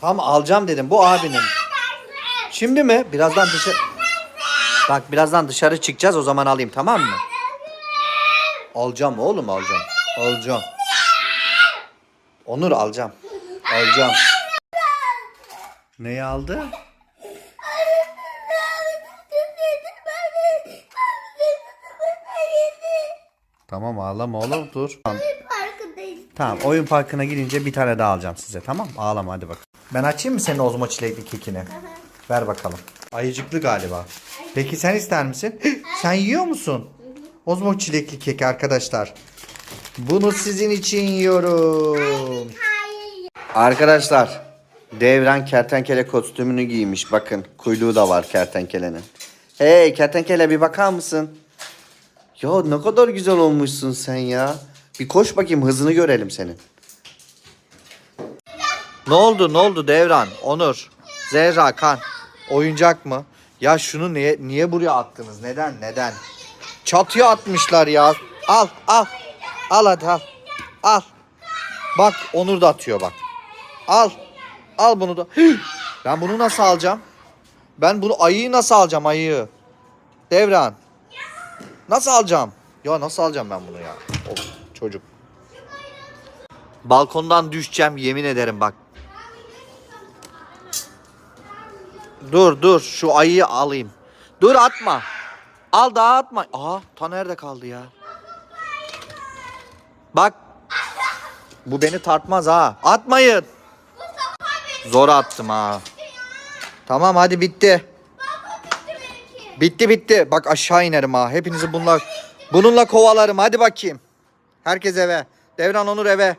Tamam alacağım dedim. Bu abinin. Şimdi mi? Birazdan dışarı... Bak birazdan dışarı çıkacağız o zaman alayım tamam mı? Alacağım oğlum alacağım. Alacağım. Onur alacağım. Alacağım. Neyi aldı? Tamam ağlama oğlum dur. Tamam. Oyun parkına gidince bir tane daha alacağım size tamam? Ağlama hadi bak. Ben açayım mı senin ozmo çilekli kekini? Ver bakalım. Ayıcıklı galiba. Peki sen ister misin? sen yiyor musun? Ozmo çilekli kek arkadaşlar. Bunu sizin için yiyorum. Arkadaşlar Devran kertenkele kostümünü giymiş. Bakın kuyruğu da var kertenkelenin. Hey kertenkele bir bakar mısın? Ya ne kadar güzel olmuşsun sen ya. Bir koş bakayım hızını görelim senin. Ne oldu ne oldu Devran? Onur, Zehra, Kan. Oyuncak mı? Ya şunu niye niye buraya attınız? Neden? Neden? Çatıya atmışlar ya. Al al. Al hadi al. Al. Bak Onur da atıyor bak. Al. Al bunu da. Ben bunu nasıl alacağım? Ben bunu ayıyı nasıl alacağım ayıyı? Devran. Nasıl alacağım? Ya nasıl alacağım ben bunu ya? Of, çocuk. Balkondan düşeceğim yemin ederim bak. Dur dur şu ayıyı alayım. Dur atma. Al daha atma. Aa ta nerede kaldı ya? Bak. Bu beni tartmaz ha. Atmayın. Zor attım ha. Tamam hadi bitti. Bitti bitti. Bak aşağı inerim ha. Hepinizi bununla bununla kovalarım. Hadi bakayım. Herkes eve. Devran Onur eve.